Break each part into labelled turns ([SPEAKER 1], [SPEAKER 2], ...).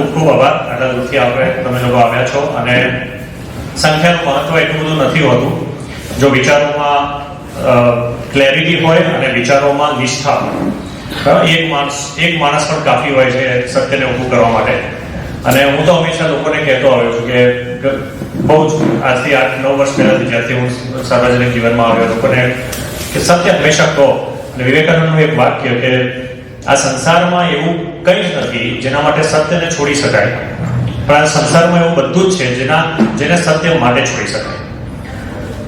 [SPEAKER 1] ખૂબ ખૂબ આભાર આટલા દૂરથી આપણે તમે લોકો આવ્યા છો. અને સંખ્યાનું મહત્વ એટલું બધું નથી હોતું. જો વિચારોમાં ક્લેરિટી હોય અને વિચારોમાં નિષ્ઠા એક માણસ એક માણસ પણ કાફી હોય છે સત્યને ઊભું કરવા માટે. અને હું તો હંમેશા લોકોને કહેતો આવ્યો છું કે બહુ જ આજથી આઠ, નવ વર્ષ પહેલાથી જ્યારથી હું સાર્વજનિક જીવનમાં આવ્યો, લોકોને કે સત્ય હંમેશા કહો. અને વિવેકાનંદનું એક વાક્ય કે, આ સંસારમાં એવું કંઈ જ નથી, જેના માટે સત્યને છોડી શકાય. પણ આ સંસારમાં એવું બધું જ છે, જેના, જેને સત્ય માટે છોડી શકાય.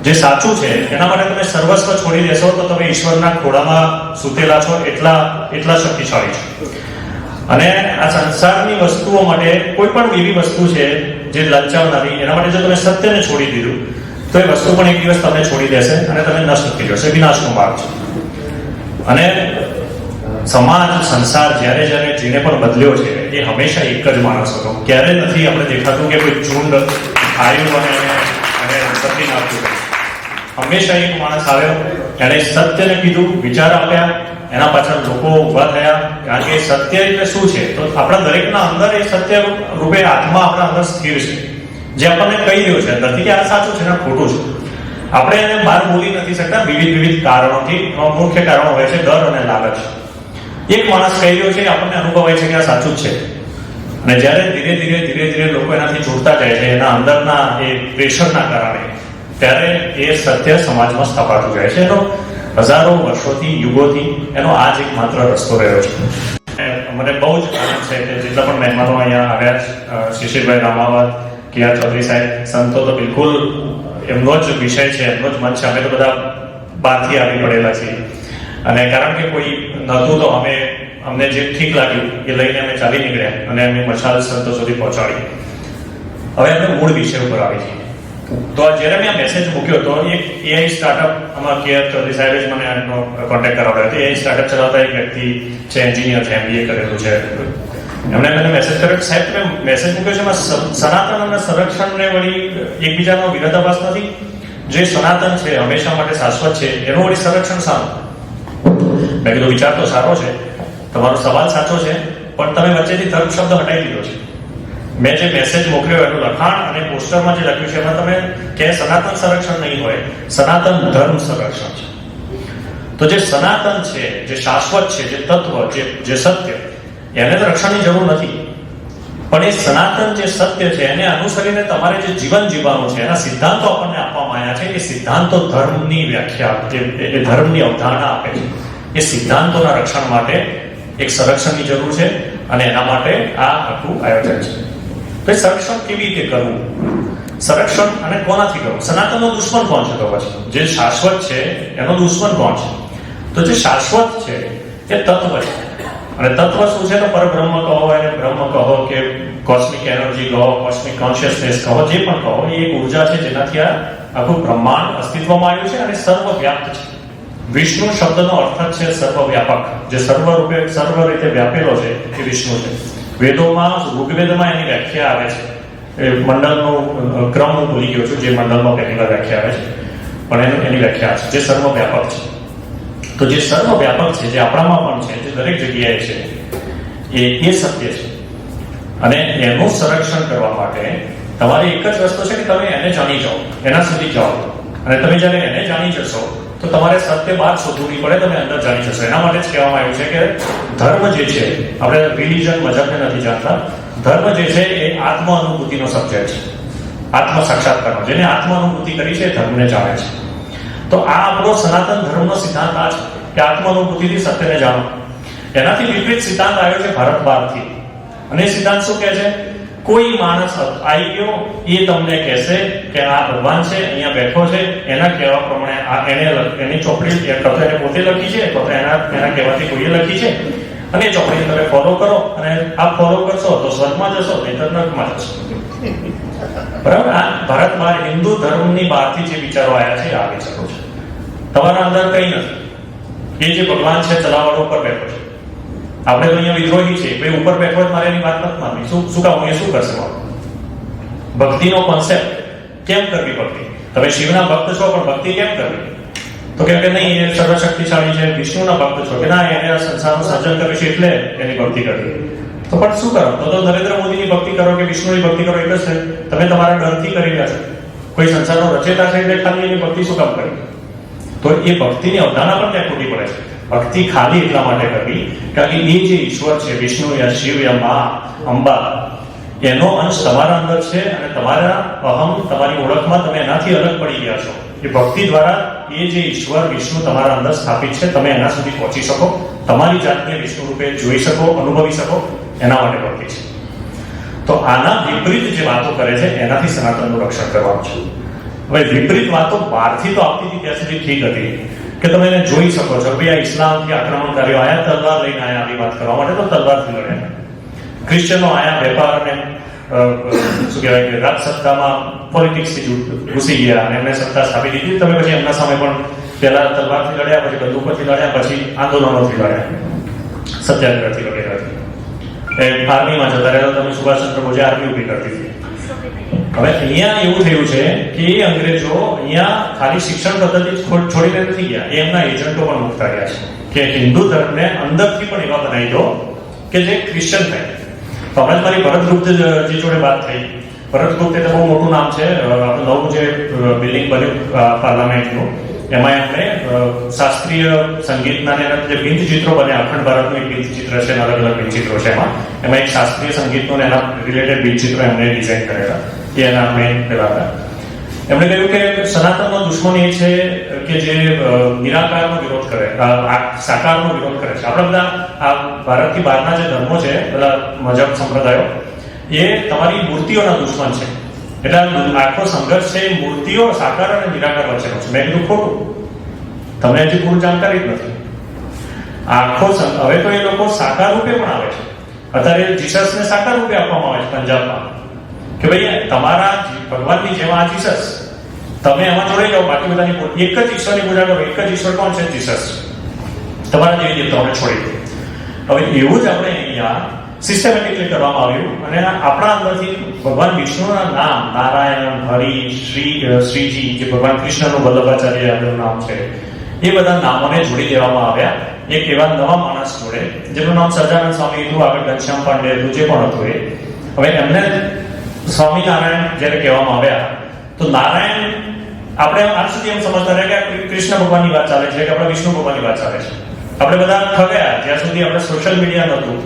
[SPEAKER 1] જે સાચું છે, એના માટે તમે સર્વસ્વ છોડી દેશો, તો તમે ઈશ્વરના ખોળામાં સૂતેલા છો, એટલા એટલા શક્તિશાળી છો. અને આ સંસારની વસ્તુઓ માટે કોઈ પણ એવી વસ્તુ છે, જે લલચાવનારી, એના માટે જો તમે સત્યને છોડી દીધું, તો એ વસ્તુ પણ એક દિવસ તમને છોડી દેશે અને તમે નષ્ટ થઈ જશે વિનાશનો માર્ગ છે. અને સમાજ, સંસાર જ્યારે જ્યારે જેને પણ બદલ્યો છે, એ હંમેશા એક જ માણસ હતો. ક્યારે નથી આપણે દેખાતું કે કોઈ ઝુંડ આવ્યું અને અને સતી નાખ્યું હંમેશા એક માણસ આવ્યો. એણે સત્યને કીધું, વિચાર આપ્યા. એના પાછળ લોકો ઊભા થયા. કારણ કે સત્ય એટલે શું છે? તો આપણા દરેકના અંદર એ સત્ય રૂપે આત્મા આપણા અંદર સ્થિર છે. જે આપણને કહી રહ્યો છે અંદરથી કે આ સાચું છે ને ખોટું છે. આપણે એને બહાર બોલી નથી શકતા. વિવિધ વિવિધ કારણોથી. મુખ્ય કારણો હોય છે ડર અને લાલચ. એક માણસ કહી રહ્યો છે આપણને અનુભવાય છે કે આ સાચું છે. અને જ્યારે ધીરે ધીરે ધીરે ધીરે લોકો એનાથી જોડતા જાય છે, એના અંદરના એ પ્રેશરના કારણે, ત્યારે એ સત્ય સમાજમાં સ્થપાતું જાય છે. એનો હજારો વર્ષોથી, યુગોથી એનો આ જ એક માત્ર રસ્તો રહ્યો છે. મને બહુ જ આનંદ છે કે જેટલા પણ મહેમાનો અહીંયા આવ્યા શિશિરભાઈ રામાવત કિયા ચૌધરી સાહેબ, સંતો તો બિલકુલ એમનો જ વિષય છે, એમનો જ મન છે. અમે તો બધા બહારથી આવી પડેલા છીએ. અને કારણ કે કોઈ નહોતું તો અમે, અમને જે ઠીક લાગ્યું એ લઈને અમે ચાલી નીકળ્યા અને અમે મશાલ સંતો સુધી પહોંચાડી. હવે અમે મૂળ વિષય ઉપર આવી છીએ તો જ્યારે મેં આ મેસેજ મૂક્યો તો એક એઆઈ સ્ટાર્ટઅપ આમાં કે ચૌધરી સાહેબે જ મને આનો કોન્ટેક્ટ કરાવ્યો. હતો એઆઈ સ્ટાર્ટઅપ ચલાવતા એક વ્યક્તિ છે એન્જિનિયર છે એમબીએ કરેલું છે. એમણે મને મેસેજ કર્યો કે સાહેબ, તમે મેસેજ મૂક્યો છે, એમાં સનાતન અને સંરક્ષણને વળી એકબીજાનો વિરોધાભાસ નથી? જે સનાતન છે, હંમેશા માટે શાશ્વત છે, એનું વળી સંરક્ષણ સારું મેં કીધું વિચાર તો સારો છે. તમારો સવાલ સાચો છે, પણ તમે વચ્ચેથી ધર્મ શબ્દ હટાવી દીધો છે. મેં જે મેસેજ મોકલ્યો એનું લખાણ અને પોસ્ટરમાં જે લખ્યું છે, એમાં તમે કે સનાતન સંરક્ષણ નહીં હોય, સનાતન ધર્મ સંરક્ષણ છે. તો જે સનાતન છે, જે શાશ્વત છે, જે તત્વ, જે જે સત્ય, એને તો રક્ષણની જરૂર નથી. પણ એ સનાતન જે સત્ય છે, એને અનુસરીને તમારે જે જીવન જીવવાનું છે, એના સિદ્ધાંતો આપણને આપવામાં આવ્યા છે એ સિદ્ધાંતો ધર્મની વ્યાખ્યા એ ધર્મની અવધારણા આપે છે. એ સિદ્ધાંતોના રક્ષણ માટે એક સંરક્ષણની જરૂર છે અને એના માટે આ આખું આયોજન છે. તો સંરક્ષણ કેવી રીતે કરવું? સંરક્ષણ અને કોનાથી કરવું? સનાતનનો દુશ્મન કોણ છે તો જે શાશ્વત છે, એનો દુશ્મન કોણ છે? તો જે શાશ્વત છે, એ તત્વ છે. અને તત્વ શું છે તો પરબ્રહ્મ કહો, એને બ્રહ્મ કહો કે કોસ્મિક એનર્જી કહો કોસ્મિક કોન્શિયસનેસ કહો, જે પણ કહો, એ એક ઊર્જા છે જેનાથી આ આખું બ્રહ્માંડ અસ્તિત્વમાં આવ્યું છે અને સર્વવ્યાપ્ત છે. વિષ્ણુ શબ્દનો અર્થ છે સર્વવ્યાપક. જે સર્વ રૂપે સર્વ રીતે વ્યાપેલો છે એ વિષ્ણુ છે. વેદોમાં, ઋગ્વેદમાં એની વ્યાખ્યા આવે છે. એ મંડળનો ક્રમ હું ભૂલી ગયો છું, જે મંડળમાં પહેલી વાર વ્યાખ્યા આવે છે. પણ એનું, એની વ્યાખ્યા છે, જે સર્વવ્યાપક છે. તો જે સર્વવ્યાપક છે, જે આપણામાં પણ છે, જે દરેક જગ્યાએ છે, એ એ સત્ય છે. અને એનું સંરક્ષણ કરવા માટે તમારે એક જ રસ્તો છે કે તમે એને જાણી જાઓ. એના સુધી જાઓ. અને તમે જ્યારે એને જાણી જશો તો તમારે સત્ય બાદ શોધવું પડે, તમે અંદર જાણી જશો. એના માટે જ કહેવામાં આવ્યું છે કે ધર્મ જે છે, આપણે રિલિજન મજબને નથી જાણતા. ધર્મ જે છે એ આત્મ અનુભૂતિનો સબ્જેક્ટ છે. આત્મ સાક્ષાત્કારનો જેને આત્મ અનુભૂતિ કરી છે ધર્મને જાણે છે. તો આ આપણો સનાતન ધર્મનો સિદ્ધાંત આ છે કે આત્મ અનુભૂતિથી સત્યને જાણો. એનાથી વિપરીત સિદ્ધાંત આવ્યો છે ભારત બહારથી અને સિદ્ધાંત શું કહે છે? કોઈ માણસ આવી ગયો, એ તમને કહેશે કે આ ભગવાન છે, અહીંયા બેઠો છે, એના કહેવા પ્રમાણે આ એને એની ચોપડી કથા એને પોતે લખી છે કથા એના એના કહેવાથી કોઈએ લખી છે. અને એ ચોપડી તમે ફોલો કરો અને આ ફોલો કરશો તો સ્વર્ગમાં જશો નહીં નરકમાં જશો. બરાબર? આ ભારત બહાર હિન્દુ ધર્મની બહારથી જે વિચારો આવ્યા છે આવી શકો છો. તમારા અંદર કંઈ નથી. એ જે ભગવાન છે ચલાવવાનો પર બેઠો છે. આપણે તો અહીંયા વિદ્રોહી છે ભાઈ, ઉપર બેઠો જ મારે એની વાત નથી માનવી. શું શું કામ એ શું કરશે ભક્તિનો કોન્સેપ્ટ કેમ કરવી ભક્તિ? તમે શિવના ભક્ત છો, પણ ભક્તિ કેમ કરવી? તો કેમ કે નહીં, એ સર્વશક્તિશાળી છે, વિષ્ણુના ભક્ત છો કે ના, એને આ સંસારનું સર્જન કર્યું છે એટલે એની ભક્તિ કરવી. તો પણ શું કરો? તો તો નરેન્દ્ર મોદીની ભક્તિ કરો કે વિષ્ણુની ભક્તિ કરો, એટલે છે. તમે તમારા ડરથી કરી રહ્યા છો. કોઈ સંસારનો રચેતા છે એટલે ખાલી એની ભક્તિ શું કામ કરી? તો એ ભક્તિની અવધારણા પણ ત્યાં ખોટી પડે છે. ભક્તિ ખાલી એટલા માટે કરવી કારણ કે એ જે ઈશ્વર છે, વિષ્ણુ યા શિવ યા મા, અંબા, એનો અંશ તમારા અંદર છે અને તમારા અહમ, તમારી ઓળખમાં તમે એનાથી અલગ પડી ગયા છો. એ ભક્તિ દ્વારા એ જે ઈશ્વર, વિષ્ણુ તમારા અંદર સ્થાપિત છે, તમે એના સુધી પહોંચી શકો, તમારી જાતને વિષ્ણુ રૂપે જોઈ શકો, અનુભવી શકો, એના માટે ભક્તિ છે. તો આના વિપરીત જે વાતો કરે છે, એનાથી સનાતનનું રક્ષણ કરવાનું છે. હવે વિપરીત વાતો બહારથી તો આપતી હતી ત્યાં સુધી ઠીક હતી કે તમે એને જોઈ શકો છો ભાઈ આ ઇસ્લામથી આક્રમણકારીઓ આયા તલવાર લઈને આયા આવી વાત કરવા માટે તો તલવારથી લડ્યા ક્રિશ્ચનો આયા વેપાર અને શું કહેવાય કે રાજ સત્તામાં પોલિટિક્સથી ઘૂસી ગયા અને એમને સત્તા સ્થાપી દીધી. તમે પછી એમના સામે પણ પહેલા તલવારથી લડ્યા, પછી બંદૂકોથી લડ્યા, પછી આંદોલનોથી લડ્યા. સત્યાગ્રહથી વગેરે એ આર્મીમાં જતા રહ્યા તો તમે સુભાષચંદ્ર બોઝે આર્મી ઊભી કરતી હતી. હવે અહીંયા એવું થયું છે કે એ અંગ્રેજો અહીંયા ખાલી શિક્ષણ પદ્ધતિ છોડીને નથી ગયા. એ એમના એજન્ટો પણ મુકતા ગયા છે કે હિન્દુ ધર્મને અંદરથી પણ એવા બનાવી દો કે જે ક્રિશ્ચન થાય. તો હમણાં મારી ભરતગુપ્તજી જોડે વાત થઈ. ભરતગુપ્ત એટલે બહુ મોટું નામ છે. આપણું નવું જે બિલ્ડિંગ બન્યું પાર્લામેન્ટનું એમાં એમણે શાસ્ત્રીય સંગીતના ને જે ભીંતચિત્રો બને અખંડ ભારતનું એક ભીંતચિત્ર છે અલગ અલગ અલગ ભીંતચિત્રો છે એમાં. એમાં એક શાસ્ત્રીય સંગીતનું એના રિલેટેડ ભીંતચિત્રો એમણે ડિઝાઇન કરેલા. મેઇન પેલા હતા. એમણે કહ્યું કે સનાતનનો દુશ્મન એ છે કે જે નિરાકારનો વિરોધ કરે આ સાકારનો વિરોધ કરે છે. આપણા બધા, આ ભારતથી બહારના જે ધર્મો છે, બધા મજહબ સંપ્રદાયો, એ તમારી મૂર્તિઓના દુશ્મન છે. એટલે આખો સંઘર્ષ છે મૂર્તિઓ સાકાર અને નિરાકાર વચ્ચેનો છે. મેં કીધું ખોટું. તમને હજી પૂર્ણ જાણકારી જ નથી. આખો હવે તો એ લોકો સાકાર રૂપે પણ આવે છે. અત્યારે જીસસને સાકાર રૂપે આપવામાં આવે છે, પંજાબમાં. કે ભાઈ, તમારા ભગવાનની જેમ આ જીસસ. તમે એમાં જોડાઈ જાઓ, બાકી બધાની એક જ ઈશ્વરની પૂજા કરો, એક જ ઈશ્વર કોણ છે? જીસસ. તમારા જેવી દેવતાઓને છોડી દો. હવે એવું જ આપણે અહીંયા સિસ્ટમેટિકલી કરવામાં આવ્યું અને આપણા અંદરથી ભગવાન વિષ્ણુના નામ, નારાયણ, હરિ, શ્રી શ્રીજી, જે ભગવાન કૃષ્ણનું વલ્લભાચાર્ય એમનું નામ છે, એ બધા નામોને જોડી દેવામાં આવ્યા. એક એવા નવા માણસ જોડે, જેનું નામ સજાનંદ સ્વામી હતું, આગળ ઘનશ્યામ પાંડે હતું, જે પણ હતું એ. હવે એમને સ્વામિનારાયણ જ્યારે કહેવામાં આવ્યા, તો નારાયણ, આપણે આજ સુધી એમ સમજતા રહ્યા કે કૃષ્ણ ભગવાનની વાત ચાલે છે કે આપણે વિષ્ણુ ભગવાનની વાત ચાલે છે. આપણે બધા ઠગ્યા જ્યાં સુધી આપણે સોશિયલ મીડિયા નહોતું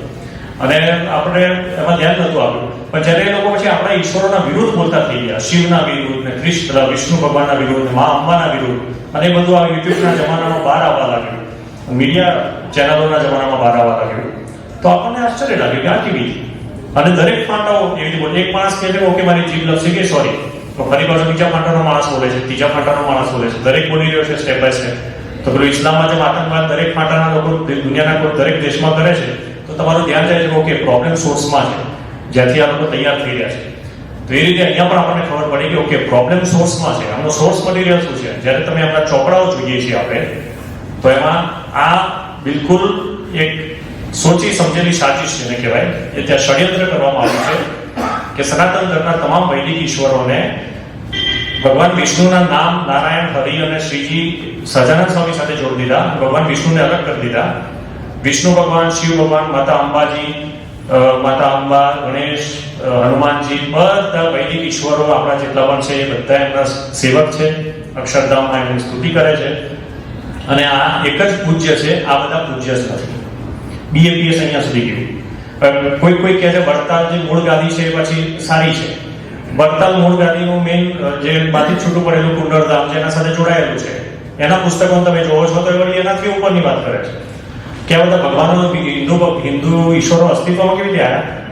[SPEAKER 1] અને આપણે એમાં ધ્યાન નહોતું આપ્યું. પણ જ્યારે એ લોકો પછી આપણા ઈશ્વરોના વિરુદ્ધ બોલતા થઈ ગયા, શિવના વિરુદ્ધ ને કૃષ્ણ વિષ્ણુ ભગવાનના વિરુદ્ધ મા અંબાના વિરુદ્ધ, અને બધું આ યુટ્યુબના જમાનામાં બહાર આવવા લાગ્યું. મીડિયા ચેનલોના જમાનામાં બહાર આવવા લાગ્યું. તો આપણને આશ્ચર્ય લાગ્યું કે આ કેવી? અને દરેક ફાંટાઓ એવી રીતે એક માણસ કહે છે ઓકે, મારી જીભ લપસી ગઈ સોરી તો ફરી પાછો બીજા ફાંટાનો માણસ બોલે છે, ત્રીજા ફાંટાનો માણસ બોલે છે. દરેક બોલી રહ્યો છે સ્ટેપ બાય સ્ટેપ તો પેલું ઇસ્લામમાં જેમ આતંકવાદ દરેક ફાંટાના લોકો દુનિયાના કોઈ દરેક દેશમાં કરે છે, તો તમારું ધ્યાન જાય છે કે, ઓકે પ્રોબ્લેમ સોર્સમાં છે. જ્યાંથી આ લોકો તૈયાર થઈ રહ્યા છે. તો એ રીતે અહીંયા પણ આપણને ખબર પડી કે ઓકે પ્રોબ્લેમ સોર્સમાં છે. આમનો સોર્સ મટીરિયલ શું છે? જ્યારે તમે આપણા ચોપડાઓ જોઈએ છીએ આપણે, તો એમાં આ બિલકુલ એક સોચી સમજેલી સાજિશ જેને કહેવાય. એ ત્યાં ષડયંત્ર કરવામાં આવ્યું છે કે સનાતન ધર્મના તમામ વૈદિક ઈશ્વરોને ભગવાન વિષ્ણુના નામ, નારાયણ, હરિ અને શ્રીજી સજાનંદ સ્વામી સાથે જોડી દીધા. ભગવાન વિષ્ણુને અલગ કરી દીધા. વિષ્ણુ ભગવાન, શિવ ભગવાન, માતા અંબાજી માતા અંબા, ગણેશ હનુમાનજી, બધા વૈદિક ઈશ્વરો આપણા જેટલા પણ છે એ બધા એમના સેવક છે. અક્ષરધામમાં એમની સ્તુતિ કરે છે. અને આ એક જ પૂજ્ય છે. આ બધા પૂજ્ય જ નથી. બીએપીએસ અહીંયા સુધી ગયું. કોઈ કોઈ કહે છે વડતાલ જે મૂળ ગાદી છે પછી સારી છે. વડતાલ મૂળ ગાદીનું મેઇન જે માથી છૂટું પડેલું કુંડળધામ જેના સાથે જોડાયેલું છે. એના પુસ્તકો તમે જોવો છો તો એ એનાથી ઉપરની વાત કરે છે. કે બધા ભગવાનોનો હિન્દુ હિન્દુ ઈશ્વરો અસ્તિત્વમાં કેવી રીતે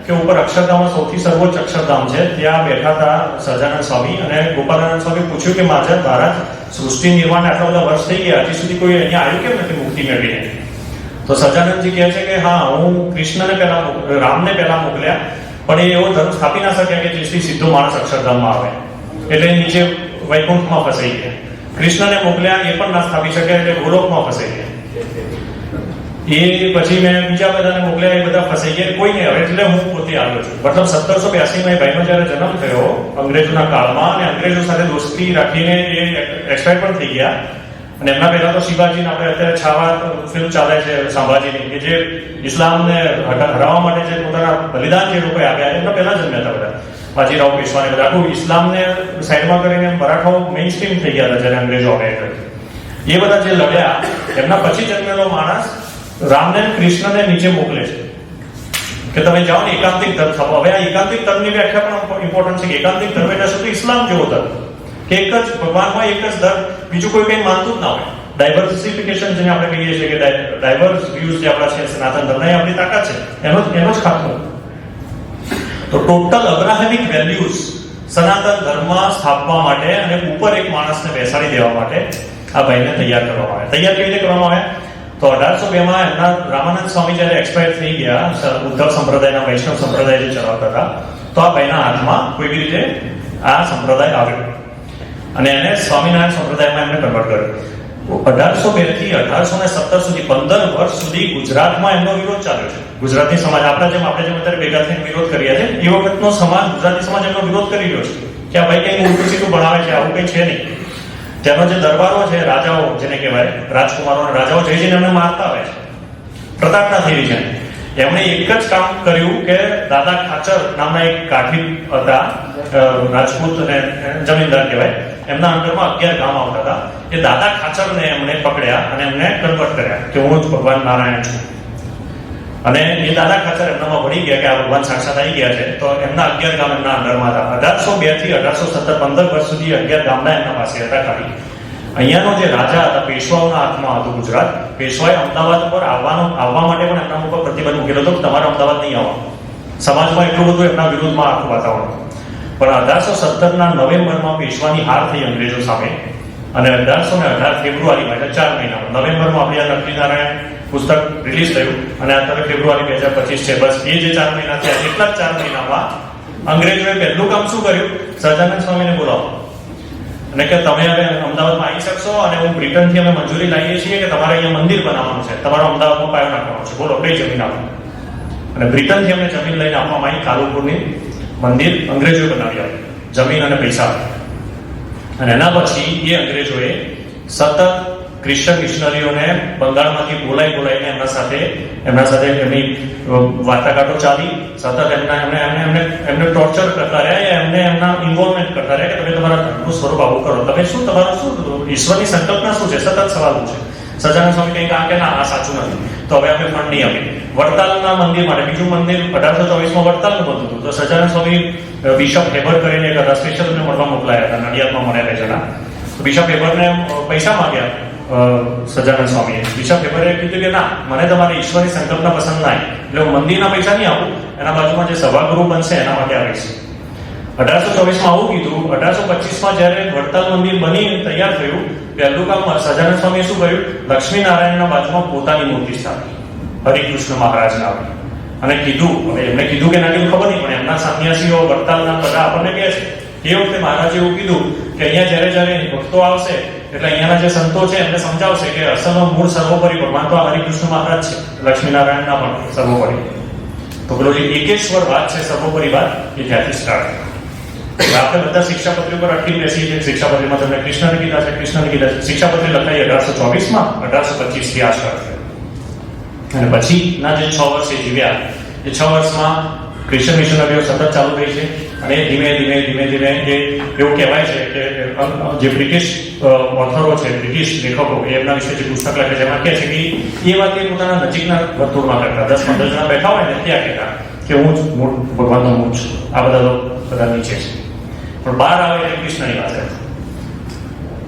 [SPEAKER 1] કે ઉપર અક્ષરધામમાં સૌથી સર્વોચ્ચ અક્ષરધામ છે, ત્યાં બેઠા હતા સહજાનંદ સ્વામી અને ગોપાલનંદ સ્વામી પૂછ્યું કે મહારાજ મહારાજ, સૃષ્ટિ નિર્માણ આટલા બધા વર્ષ થઈ ગયા, હજી સુધી કોઈ અહીંયા આવ્યું કેમ નથી મુક્તિ મેળવીને? તો સજાનંદજી કહે છે કે, હા, હું કૃષ્ણને પહેલા રામને પહેલા મોકલ્યા, પણ એ એવો ધર્મ સ્થાપી ના શક્યા કે જેથી સીધો માણસ અક્ષરધામમાં આવે. એટલે નીચે વૈકુંઠમાં ફસાઈ ગયા. કૃષ્ણને મોકલ્યા, એ પણ ના સ્થાપી શક્યા, એટલે ગોલોકમાં ફસાઈ ગયા. એ પછી મેં બીજા બધાને મોકલ્યા, એ બધા ફસાઈ ગયા. કોઈ નહીં હવે, એટલે હું પોતે આવ્યો છું. મતલબ સત્તરસો બ્યાસીમાં એ ભાઈનો જ્યારે જન્મ થયો, અંગ્રેજોના કાળમાં, અને અંગ્રેજો સાથે દોસ્તી રાખીને એ એક્સપાયર પણ થઈ ગયા અને એમના પહેલા તો શિવાજીને આપણે અત્યારે છાવા ફિલ્મ ચાલે છે સંભાજીની કે જે ઇસ્લામને હરાવવા માટે જે પોતાના બલિદાન જે લોકો આપ્યા એમના પહેલા જન્મ્યા હતા બધા. બાજીરાવ પેશવાને બધા. આખું ઇસ્લામને સાઈડમાં કરીને મરાઠાઓ મેઇન સ્ટ્રીમ થઈ ગયા હતા જ્યારે અંગ્રેજો આવ્યા એ બધા જે લડ્યા, એમના પછી જન્મેલો માણસ રામને કૃષ્ણને નીચે મોકલે છે. કે તમે જાઓ ને એકાંતિક ધર્મ, હવે આ એકાંતિક ધર્મની વ્યાખ્યા પણ ઇમ્પોર્ટન્ટ છે કે એકાંતિક ધર્મ એટલે શું? ઇસ્લામ જેવો ધર્મ. કે એક જ ભગવાનમાં એક જ ધર્મ બીજું કોઈ કંઈ માનતું જ ના હોય. ડાયવર્સિફિકેશન જેને આપણે કહીએ છીએ કે ડાયવર્સ વ્યૂઝ જે આપણા છે, સનાતન ધર્મ આપણી તાકાત છે. એનો જ એનો જ ખાતમો. તો ટોટલ અબ્રાહમિક વેલ્યુઝ સનાતન ધર્મ સ્થાપવા માટે અને ઉપર એક માણસને બેસાડી દેવા માટે આ ભાઈને તૈયાર કરવામાં આવે તૈયાર કેવી રીતે કરવામાં આવે તો અઢારસો બે માં એમના રામાનંદ સ્વામી જયારે એક્સપાયર થઈ ગયા ઉદ્ધવ સંપ્રદાયના, વૈષ્ણવ સંપ્રદાય જે ચલાવતા હતા, તો આ ભાઈના હાથમાં કોઈ રીતે આ સંપ્રદાય આવ્યો. અને એને સ્વામિનારાયણ સંપ્રદાયમાં એમને કન્વર્ટ કર્યો. અઢારસો બેથી અઢારસો ને સત્તર સુધી, પંદર વર્ષ સુધી ગુજરાતમાં એમનો વિરોધ ચાલ્યો છે. ગુજરાતી સમાજ, આપણા જેમ, આપણે જેમ અત્યારે ભેગા થઈને વિરોધ કરીએ છીએ એ વખતનો સમાજ, ગુજરાતી સમાજ એમનો વિરોધ કરી રહ્યો છે. કે આ ભાઈ કઈ ઉલટું સીધું ભણાવે છે, આવું કઈ છે નહીં. ત્યાંનો જે દરબારો છે, રાજાઓ જેને કહેવાય, રાજકુમારો રાજાઓ જઈ જઈને એમને મારતા હોય છે. પ્રતાપના થઈ છે. એમણે એક જ કામ કર્યું કે દાદા ખાચર નામના એક કાઠી હતા રાજપૂત અને જમીનદાર કહેવાય એમના અંડરમાં અગિયાર ગામ આવતા હતા એ દાદા ખાચરને એમણે પકડ્યા અને એમને કન્વર્ટ કર્યા કે હું જ ભગવાન નારાયણ છું. અને એ દાદા ખાચર એમનામાં ભણી ગયા કે આ ભગવાન સાક્ષાત આવી ગયા છે, તો એમના અગિયાર ગામ એમના અંડરમાં હતા. અઢારસો બેથી અઢારસો સત્તર પંદર વર્ષ સુધી અગિયાર ગામના એમના પાસે હતા ખાલી. અહીંયાનો જે રાજા હતા, પેશવાઓના હાથમાં હતું ગુજરાત, પેશવાએ અમદાવાદ પર આવવાનો, આવવા માટે પણ એમના ઉપર પ્રતિબંધ મૂકેલો હતો કે તમારે અમદાવાદ નહીં આવવાનું. સમાજમાં એટલું બધું એમના વિરોધમાં આખું વાતાવરણ. પણ અઢારસો સત્તરના નવેમ્બરમાં પેશવાની હાર થઈ અંગ્રેજો સામે અને અઢારસો ને અઢાર ફેબ્રુઆરીમાં એટલે ચાર મહિનામાં નવેમ્બરમાં આપણે આ લક્ષ્મીનારાયણ પુસ્તક રિલીઝ થયું અને અત્યારે ફેબ્રુઆરી બે હજાર પચીસ છે. બસ એ જે ચાર મહિના થયા, એટલા જ ચાર મહિનામાં અંગ્રેજોએ પહેલું કામ શું કર્યું? સહજાનંદ સ્વામીને બોલાવો. અને કે તમે હવે અમદાવાદમાં આવી શકશો અને હું બ્રિટનથી અમે મંજૂરી લાવીએ છીએ કે તમારે અહીંયા મંદિર બનાવવાનું છે. તમારો અમદાવાદમાં પાયો નાખવાનો છે. બોલો, કઈ જમીન આપો? અને બ્રિટનથી અમને જમીન લઈને આપવામાં આવી કાલુપુરની મંદિર અંગ્રેજોએ બનાવી આપ્યું. જમીન અને પૈસા. અને એના પછી એ અંગ્રેજોએ સતત ક્રિશ્ચન મિશનરીઓને બંગાળમાંથી બોલાઈ બોલાઈને એમના સાથે એમના સાથે એમની વાર્તાઘાટો ચાલી. સતત એમના એમને એમને એમને એમને ટોર્ચર કરતા રહ્યા યા એમને એમના ઇન્વોલ્વમેન્ટ કરતા રહ્યા કે તમે તમારા ધર્મનું સ્વરૂપ આવું કરો. તમે શું તમારું શું ઈશ્વરની સંકલ્પના શું છે? સતત સવાલ છે સજાનંદ સ્વામી કંઈક આ કે ના, આ સાચું નથી. તો હવે આપણે ફંડ નહીં આપીએ વડતાલના મંદિર માટે બીજું મંદિર અઢારસો ચોવીસમાં વડતાલનું બનતું હતું. તો સજાનંદ સ્વામી બિશપ હેબર કરીને એક હતા સ્પેશિયલ એમને મળવા મોકલાયા હતા. નડિયાદમાં મળ્યા જણા. બિશપ હેબરને પૈસા માંગ્યા સજાનંદ સ્વામીએ. બિશપ હેબરે કીધું કે ના, મને તમારી ઈશ્વરની સંકલ્પના પસંદ ના એટલે હું મંદિરના પૈસા નહીં આપું, એના બાજુમાં જે સભાગૃહ બનશે એના માટે આવીશ. અઢારસો ચોવીસમાં આવું કીધું. અઢારસો પચીસમાં જ્યારે વડતાલ મંદિર બની તૈયાર થયું પહેલું કામ સજાનંદ સ્વામીએ શું કર્યું? લક્ષ્મીનારાયણના બાજુમાં પોતાની મૂર્તિ સ્થાપી. હરિકૃષ્ણ મહારાજના આપી અને કીધું, હવે એમને કીધું કે નાની ખબર નહીં, પણ એમના સંન્યાસીઓ વડતાલના બધા આપણને કહે છે. એ વખતે મહારાજે એવું કીધું કે અહીંયા જ્યારે જ્યારે ભક્તો આવશે, એટલે અહીંયાના જે સંતો છે, એમને સમજાવશે કે અસલનો મૂળ સર્વોપરી ભગવાન તો હરિકૃષ્ણ મહારાજ છે. લક્ષ્મીનારાયણના પણ સર્વોપરી. તો પેલો જે એકેશ્વર વાત છે, સર્વોપરી વાત, એ ત્યાંથી સ્ટાર્ટ આપણે બધા શિક્ષાપત્રી ઉપર અટકી બેસી છે શિક્ષાપત્રીમાં તમને કૃષ્ણને કીધા છે કૃષ્ણને કીધા છે શિક્ષાપત્રી લખાઈ અઢારસો ચોવીસમાં અઢારસો પચીસથી આ start થયું અને પછીના જે છ વર્ષ એ જીવ્યા એ છ વર્ષમાં ક્રિશ્ચન મિશનરીઓ સતત ચાલુ રહી છે અને ધીમે ધીમે ધીમે ધીમે એ એવું કહેવાય છે કે જે બ્રિટિશ ઓથરો છે બ્રિટિશ લેખકો એમના વિશે જે પુસ્તક લખે છે, એમાં કહે છે કે એ વાત એ પોતાના નજીકના વર્તુળમાં કરતા. દસ પંદર જણા બેઠા હોય ને ત્યાં કહેતા. કે હું જ ભગવાનનો મૂળ છું આ બધા બધા નીચે છે પણ બહાર આવે એટલે કૃષ્ણની વાત કરે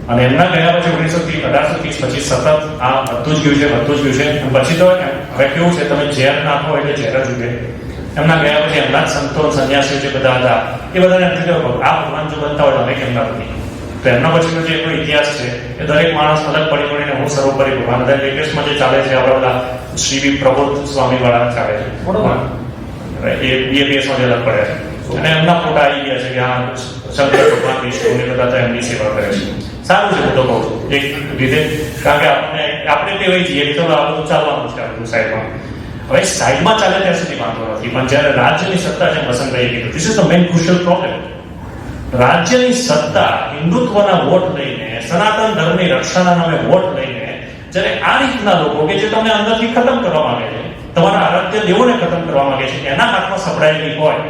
[SPEAKER 1] અને એમના ગયા પછી ઓગણીસો થી અઢારસો ત્રીસ પછી સતત આ વધતું જ ગયું છે વધતું જ ગયું છે પછી તો હવે કેવું છે તમે ઝેર નાખો એટલે ઝેર જ ઉગે એમના ગયા પછી એમના જ સંતો સંન્યાસીઓ જે બધા હતા એ બધાને એમ થયું આ ભગવાન જો બનતા હોય અમે કેમ ના બની તો એમના પછીનો જે એનો ઇતિહાસ છે એ દરેક માણસ અલગ પડી પડીને હું સર્વોપરી ભગવાન અત્યારે લેટેસ્ટમાં જે ચાલે છે આપણા બધા શ્રી પ્રબોધ સ્વામી વાળા ચાલે છે એ બીએપીએસમાં જે અલગ પડે. અને એમના ફોટા આવી ગયા છે કે હા શંકર ભગવાન વિષ્ણુ બધા તો એમની સેવા કરે છે. સારું છે હું તો કહું છું એક રીતે, કારણ કે આપણે આપણે કહેવાય છીએ કે ચલો આ બધું ચાલવાનું છે આપણું સાઈડમાં. હવે સાઈડમાં ચાલે ત્યાં સુધી વાંધો નથી, પણ જ્યારે રાજ્યની સત્તા છે વસંતભાઈએ કીધું this is the main crucial problem રાજ્યની સત્તા હિન્દુત્વના વોટ લઈને, સનાતન ધર્મની રક્ષાના નામે વોટ લઈને, જ્યારે આ રીતના લોકો કે જે તમને અંદરથી ખતમ કરવા માંગે છે તમારા આરાધ્ય દેવોને ખતમ કરવા માંગે છે એના હાથમાં સપડાયેલી હોય,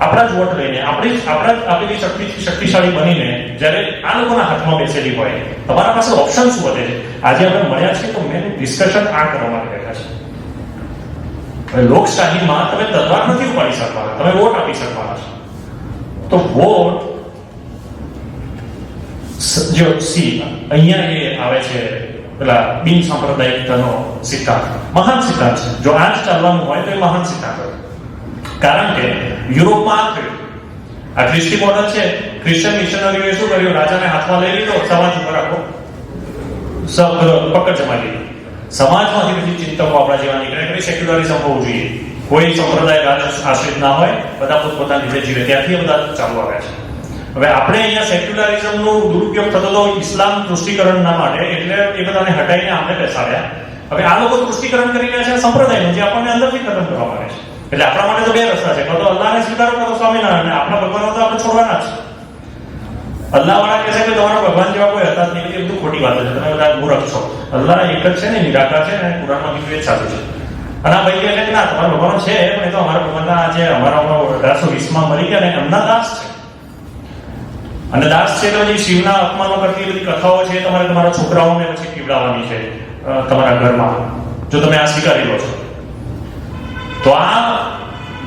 [SPEAKER 1] આપણા જ વોટ લઈને, આપણી આપણા આપેલી શક્તિ શક્તિશાળી બનીને જ્યારે આ લોકોના હાથમાં બેસેલી હોય, તમારા પાસે ઓપ્શન શું વધે છે? આજે આપણે મળ્યા છે તો મેં ડિસ્કશન આ કરવા માટે બેઠા છે લોકશાહીમાં તમે તલવાર નથી ઉપાડી શકવાના, તમે વોટ આપી શકવાના છો. તો વોટ જો સી, અહીંયા એ આવે છે પેલા બિન સાંપ્રદાયિકતાનો સિદ્ધાંત મહાન સિદ્ધાંત છે જો આ જ ચાલવાનું હોય તો એ મહાન સિદ્ધાંત કારણ કે યુરોપમાં આ થયું આ ખ્રિસ્તી મોડલ છે ક્રિશ્ચિયન મિશનરીઓએ શું કર્યું રાજાને હાથમાં લઈ લીધો સમાજ ઉપર આખો પકડ જમાઈ લીધી સમાજમાંથી બધી ચિંતકો આપણા જેવા નીકળે કે સેક્યુલરિઝમ હોવું જોઈએ કોઈ સંપ્રદાય આશ્રિત ના હોય બધા પોતપોતાની રીતે જીવે ત્યાંથી બધા ચાલુ આવ્યા છે હવે આપણે અહીંયા સેક્યુલરિઝમનો દુરુપયોગ થતો હતો ઇસ્લામ તૃષ્ટિકરણના માટે, એટલે એ બધાને હટાઈને આપણે બેસાડ્યા. હવે આ લોકો તૃષ્ટિકરણ કરી રહ્યા છે સંપ્રદાયનું, જે આપણને અંદરથી ખતમ કરવા માંગે છે. એટલે આપણા માટે તો બે રસ્તા છે. તો અલ્લાહને સ્વીકારો કરો સ્વામિનારાયણ આપણા ભગવાનો તો આપણે છોડવાના છે. અલ્લાહ વાળા કહે છે કે તમારા ભગવાન જેવા કોઈ હતા જ નહીં. એ બધું ખોટી વાત છે. તમે બધા મૂર્ખ છો. અલ્લાહ એક જ છે ને, નિરાકાર છે ને, કુરાનમાં બીજું એ સાચું છે. અને આ ભાઈ કે ના, તમારા ભગવાન છે, પણ એ તો અમારા ભગવાનના જે અમારા અઢારસો વીસમાં મરી ગયા ને, એમના દાસ છે. અને દાસ છે પછી શિવના અપમાનો કરતી બધી કથાઓ છે, તમારે તમારા છોકરાઓને પછી પીવડાવવાની છે તમારા ઘરમાં. જો તમે આ સ્વીકારી લો છો. તો આ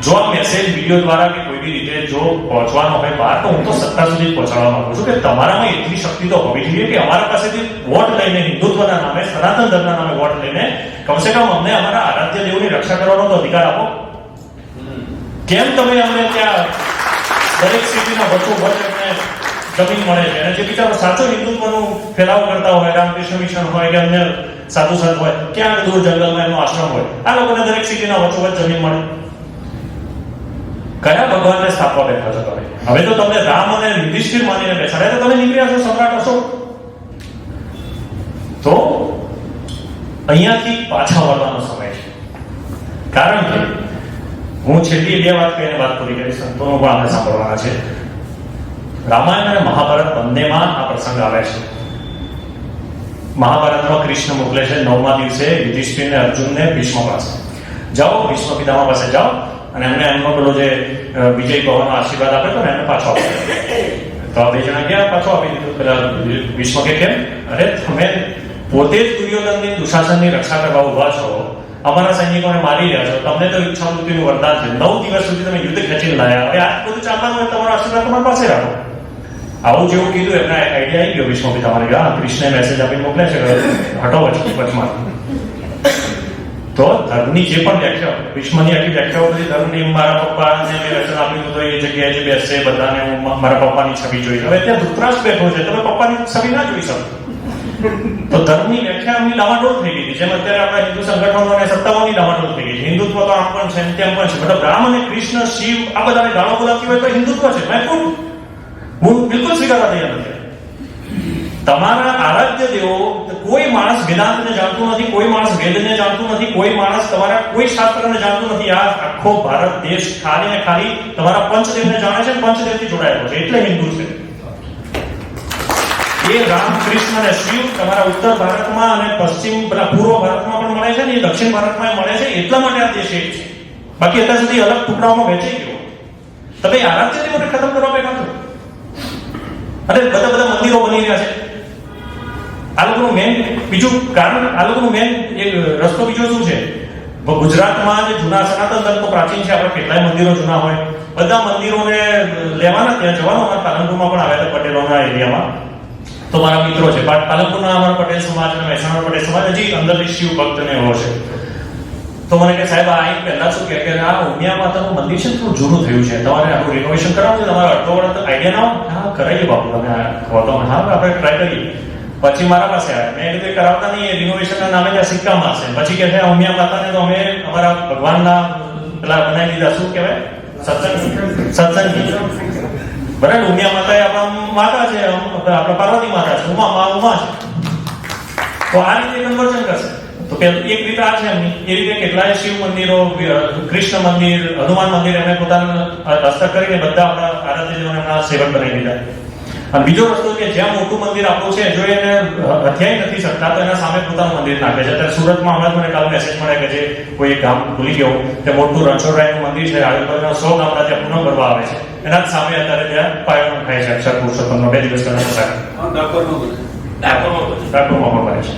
[SPEAKER 1] જો આ મેસેજ વીડિયો દ્વારા કે કોઈ બી રીતે જો પહોંચવાનો હોય બહાર તો હું તો સત્તા સુધી પહોંચાડવા માંગુ છું કે તમારામાં એટલી શક્તિ તો હોવી જોઈએ કે અમારા પાસેથી વોટ લઈને, હિન્દુત્વના નામે, સનાતન ધર્મના નામે વોટ લઈને કમસે કમ અમને અમારા આરાધ્ય દેવની રક્ષા કરવાનો તો અધિકાર આપો. કેમ તમે અમને ત્યાં દરેક સિટીમાં વચ્ચો વચ્ચ જમીન મળે છે અને જે બિચારો સાચો હિન્દુત્વનું ફેલાવો કરતા હોય, રામકૃષ્ણ મિશન હોય કે અન્ય સાધુ સંત હોય, ક્યાંક દૂર જંગલમાં એનો આશ્રમ હોય, આ લોકોને દરેક સિટીના વચ્ચો જમીન મળે. કયા ભગવાનને સ્થાપવા બેઠા છો તમે? હવે તો તમને રામ અને યુધિષ્ઠિર માનીને બેસાડ્યા તો તમે નીકળ્યા છો, સમ્રાટ હશો તો અહીંયાથી પાછા વળવાનો સમય છે. કારણ કે હું છેલ્લી બે વાત કહીને વાત પૂરી કરી સંતોનો પણ આપણે સાંભળવાના છે. રામાયણ અને મહાભારત બંનેમાં આ પ્રસંગ આવે છે. મહાભારતમાં કૃષ્ણ મોકલે છે નવમા દિવસે યુધિષ્ઠિરને અર્જુનને ભીષ્મ પાસે. જાઓ, ભીષ્મ પિતામહ પાસે જાઓ અને એમને એમનો પેલો જે વિજય ભવન આશીર્વાદ આપે તો એમને પાછો આપે. તો આ બે જણા ગયા પાછો આપી દીધું? પેલા ભીષ્મ કે કેમ? અરે, તમે પોતે જ દુર્યોધનની દુશાસનની રક્ષા કરવા ઊભા છો. અમારા સૈનિકોને મારી રહ્યા છો. તમને તો ઈચ્છા મૃત્યુનું વરદાન છે. નવ દિવસ સુધી તમે યુદ્ધ ખેંચીને લાયા. હવે આ બધું ચાલવાનું હોય તમારો આશીર્વાદ તમારી પાસે રાખો. આવું જેવું કીધું, એમને આઈડિયા આવી ગયો વિષ્ણુ તમારે હા કૃષ્ણે મેસેજ આપીને મોકલે છે હટો વચ- વચમાં. તો ધર્મની જે પણ વ્યાખ્યા વિશ્વની આખી વ્યાખ્યાઓ બધી ધર્મની મારા પપ્પાને મેં વચન આપ્યું તો એ જગ્યાએ જે બેસશે, બધાને હું મારા પપ્પાની છબી જોઈ હવે ત્યાં ધૂતરાશ બેઠો છે, તમે પપ્પાની છબી ના જોઈ શકો. તો ધર્મની વ્યાખ્યા એમની લાવાડોળ થઈ ગઈ જેમ અત્યારે આપણા હિન્દુ સંગઠનો અને સત્તાઓની લાવાડોળ થઈ ગઈ હિન્દુત્વ તો આમ પણ છે તેમ પણ છે. મતલબ રામ અને કૃષ્ણ, શિવ, આ બધાને ગાળો બોલાવતી હોય તો હિન્દુત્વ છે. મેં ખુદ હું બિલકુલ સ્વીકારવા તૈયાર નથી. તમારા આરાધ્ય દેવો, કોઈ માણસ વેદાંતને જાણતું નથી, કોઈ માણસ વેદને જાણતું નથી, કોઈ માણસ તમારા કોઈ શાસ્ત્રને જાણતું નથી. આ આખો ભારત દેશ ખાલી ને ખાલી તમારા પંચદેવને જાણે છે પંચદેવથી જોડાયેલો છે. એટલે હિન્દુ છે. એ રામ કૃષ્ણ અને શિવ તમારા ઉત્તર ભારતમાં અને પશ્ચિમ પૂર્વ ભારતમાં પણ મળે છે ને, એ દક્ષિણ ભારતમાં મળે છે. એટલા માટે આ દેશ એક છે. બાકી અત્યાર સુધી અલગ ટુકડાઓમાં વહેંચાઈ ગયો. તમે આરાધ્ય દેવોને ખતમ કરવા બેઠા છો? અરે બધા બધા મંદિરો બની રહ્યા છે. આ લોકોનું મેન બીજું કારણ, આ લોકોનું મેન એક રસ્તો બીજો શું છે? ગુજરાતમાં જે જૂના સનાતન ધર્મ પ્રાચીન છે, આપણે કેટલાય મંદિરો જૂના હોય. બધા મંદિરોને લેવાના, ત્યાં જવાનું અમારા પાલનપુરમાં પણ આવ્યા હતા પટેલોના એરિયામાં. તો મારા મિત્રો છે પાલનપુરના અમારા પટેલ સમાજ અને મહેસાણા પટેલ સમાજ હજી અંદરથી શિવ ભક્ત ને એવો છે. તો મને કે સાહેબ, આ એક પહેલા શું કે આ ઉમિયા માતાનું મંદિર છે થોડું જૂનું થયું છે. તમારે આનું રિનોવેશન કરાવવું છે, તમારે અડધો વર્ષ આઈડિયા ના હોય? હા કરાવીએ બાપુ તમે કહો તો હા, આપણે ટ્રાય કરીએ. પછી મારા પાસે આવ્યા. મેં કીધું કરાવતા નહીં રિનોવેશનના નામે ત્યાં સિક્કા મારશે પછી કે છે ઉમિયા માતાને તો અમે અમારા ભગવાનના પેલા બનાવી દીધા. શું કહેવાય? સત્સંગ. સત્સંગ. બરાબર? ઉમિયા માતા એ આપણા માતા છે આપણા પાર્વતી માતા છે. ઉમા મા ઉમા છે. તો આ રીતે કન્વર્ઝન કરશે. તો પેલું એક રીતે આ છે એમની એ રીતે કેટલાય શિવ મંદિરો કૃષ્ણ મંદિર હનુમાન મંદિર એમણે પોતાના હસ્તક કરીને બધા આપણા આરાધ્યજનોને એમના સેવક બનાવી દીધા. અને બીજો રસ્તો કે જ્યાં મોટું મંદિર આપણું છે જો એને હથિયાઈ નથી શકતા તો એના સામે પોતાનું મંદિર નાખે છે. અત્યારે સુરતમાં હમણાં મને કાલ મેસેજ મળે કે જે કોઈ એક ગામ ભૂલી ગયો તે મોટું રણછોડરાયનું મંદિર છે આગળ સો ગામડા ત્યાં પુનઃ કરવા આવે છે. એના જ સામે અત્યારે ત્યાં પાયો થાય છે અક્ષર પુરુષોત્તમનો બે દિવસ પહેલા ડાકોરમાં ડાકોરમાં પણ બને છે.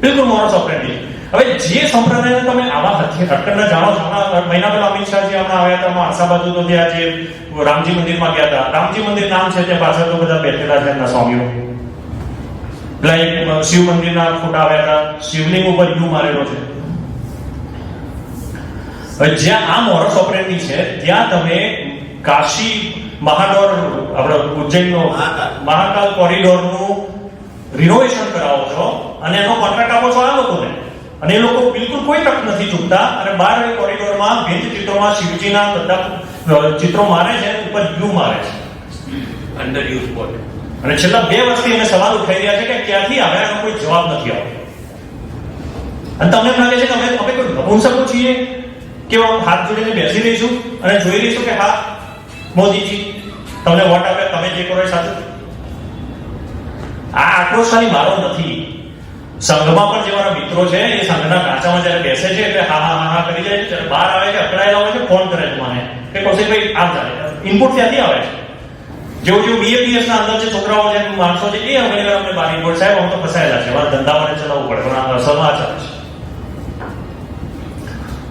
[SPEAKER 1] બિલકુલ મોરસ ઓપરેન્ડી હવે જે સંપ્રદાયને તમે આવા હટકરના જાણો છો મહિના પહેલા અમિત શાહજી હમણાં આવ્યા હતા આસામ બાજુ તો ત્યાં જે રામજી મંદિરમાં ગયા હતા. રામજી મંદિર નામ છે ત્યાં પાછળ તો બધા બેઠેલા છે એમના સ્વામીઓ. એક શિવ મંદિરના ફોટા આવ્યા હતા. શિવલિંગ ઉપર યુ મારેલો છે. હવે જ્યાં આ મોરસ ઓપરેન્ડી છે ત્યાં તમે કાશી મહાડોર આપણે ઉજ્જૈનનો.
[SPEAKER 2] મહાકાલ
[SPEAKER 1] કોરિડોરનું રિનોવેશન કરાવો છો અને એનો કોન્ટ્રાક્ટ આપો છો આ લોકોને. અને એ લોકો બિલકુલ કોઈ તક નથી ચૂકતા. અને બાર એ કોરિડોરમાં ભિન્ન ચિત્રોમાં શિવજીના બધા ચિત્રો મારે છે ઉપર યુ મારે છે.
[SPEAKER 2] અંડર યુઝ બોર્ડ
[SPEAKER 1] અને છેલ્લા બે વર્ષથી એને સવાલ ઉઠાઈ રહ્યા છે કે ક્યાંથી આવે એનો કોઈ જવાબ નથી આવતો. અને તમને એમ લાગે છે કે અમે અમે કોઈ નપુંસકો છીએ? કે આમ હાથ જોડીને બેસી રહીશું? અને જોઈ રહીશું કે હા મોદીજી તમને વોટ આપે તમે જે કરો એ સાચું? આ આક્રોશ ખાલી મારો નથી. સંઘમાં પણ જે મારા મિત્રો છે, એ સંઘના ઢાંચામાં જ્યારે બેસે છે, એટલે હા હા હા હા કરી જાય છે બહાર આવે છે, અકળાયેલા હોય છે, ફોન કરે છે મને. કે કૌશિકભાઈ આમ ચાલે ઇનપુટ ત્યાંથી આવે છે. જેવું જેવું બીએપીએસ ના અંદર જે છોકરાઓ છે માણસો છે, એ ઘણી અમને બાર ઇનપુટ સાહેબ, અમે તો ફસાયેલા છે. મારા ધંધા માટે ચલાવવું પડે, પણ આ અસરમાં આ ચાલે છે.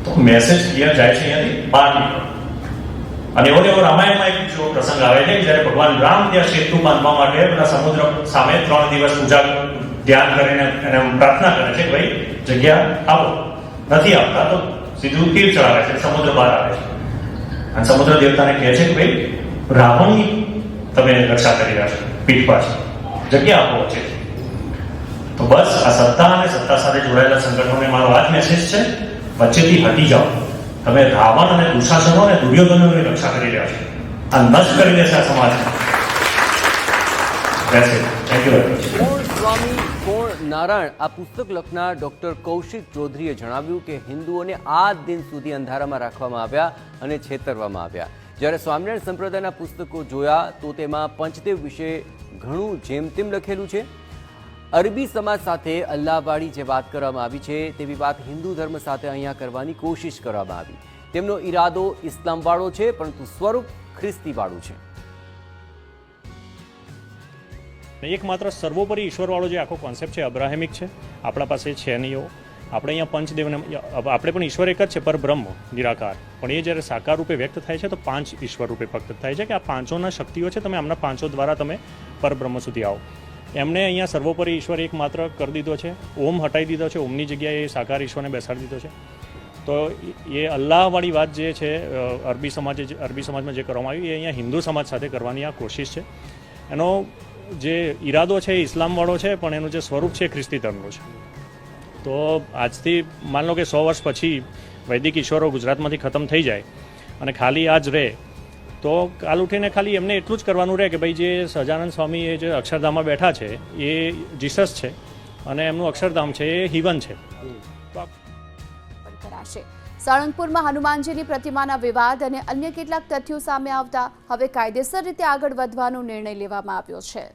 [SPEAKER 1] તો મેસેજ ક્લિયર જાય છે અહીંયાથી? બહાર નીકળો. અને એવો એવો રામાયણમાં એક જો પ્રસંગ આવે છે, જ્યારે ભગવાન રામ ત્યાં સેતુ બાંધવા માટે પેલા સમુદ્ર સામે ત્રણ દિવસ પૂજા ધ્યાન કરીને એને પ્રાર્થના કરે છે ભાઈ, જગ્યા આપો. નથી આપતા તો સીધું તીર ચડાવે છે, સમુદ્ર બહાર આવે છે. અને સમુદ્ર દેવતાને કહે છે કે ભાઈ, રાવણની તમે રક્ષા કરી રહ્યા છો, પીઠ પાછળ જગ્યા આપો છે. તો બસ આ સત્તા અને સત્તા સાથે જોડાયેલા સંગઠનોને મારો આ જ મેસેજ છે, વચ્ચેથી હટી જાઓ. તમે રાવણ અને દુશાસનો અને દુર્યોધનોની રક્ષા કરી રહ્યા છો. આ નષ્ટ કરી દેશે આ સમાજ.
[SPEAKER 3] નારાયણ? આ પુસ્તક લખનાર ડોક્ટર કૌશિક ચૌધરીએ જણાવ્યું કે હિન્દુઓને આ દિન સુધી અંધારામાં રાખવામાં આવ્યા અને છેતરવામાં આવ્યા. જ્યારે સ્વામિનારાયણ સંપ્રદાયના પુસ્તકો જોયા તો તેમાં પંચદેવ વિશે ઘણું જેમ તેમ લખેલું છે. અરબી સમાજ સાથે અલ્લાહવાળી જે વાત કરવામાં આવી છે, તેવી વાત હિન્દુ ધર્મ સાથે અહીંયા કરવાની કોશિશ કરવામાં આવી. તેમનો ઈરાદો ઇસ્લામવાળો છે, પરંતુ સ્વરૂપ ખ્રિસ્તીવાળું છે.
[SPEAKER 4] એક માત્ર સર્વોપરી ઈશ્વરવાળો જે આખો કોન્સેપ્ટ છે, અબ્રાહેમિક છે. આપણા પાસે છે નહીં આપણે અહીંયા પંચદેવને આપણે પણ ઈશ્વર એક જ છે પર બ્રહ્મ નિરાકાર. પણ એ જ્યારે સાકાર રૂપે વ્યક્ત થાય છે, તો પાંચ ઈશ્વર રૂપે ફક્ત થાય છે, કે આ પાંચોના શક્તિઓ છે, તમે આમના પાંચો દ્વારા તમે પરબ્રહ્મ સુધી આવો. એમણે અહીંયા સર્વોપરી ઈશ્વર એક માત્ર કરી દીધો છે. ઓમ હટાવી દીધો છે. ઓમની જગ્યાએ એ સાકાર ઈશ્વરને બેસાડી દીધો છે. તો એ અલ્લાહવાળી વાત જે છે અરબી સમાજે અરબી સમાજમાં જે કરવામાં આવ્યું એ અહીંયા હિન્દુ સમાજ સાથે કરવાની આ કોશિશ છે. એનો જે ઈરાદો છે એ ઇસ્લામવાળો છે, પણ એનું જે સ્વરૂપ છે એ ખ્રિસ્તી ધર્મનું છે. તો આજથી માન લો કે સો વર્ષ પછી વૈદિક ઈશ્વરો ગુજરાતમાંથી ખતમ થઈ જાય અને ખાલી આ જ રહે તો કાલ ઉઠીને ખાલી એમને એટલું જ કરવાનું રહે કે ભાઈ જે સહજાનંદ સ્વામી એ જે અક્ષરધામમાં બેઠા છે, એ જીસસ છે અને એમનું અક્ષરધામ છે, એ હિવન છે.
[SPEAKER 5] સાળંગપુરમાં હનુમાનજીની પ્રતિમાના વિવાદ અને અન્ય કેટલાક તથ્યો સામે આવતા હવે કાયદેસર રીતે આગળ વધવાનો નિર્ણય લેવામાં આવ્યો છે.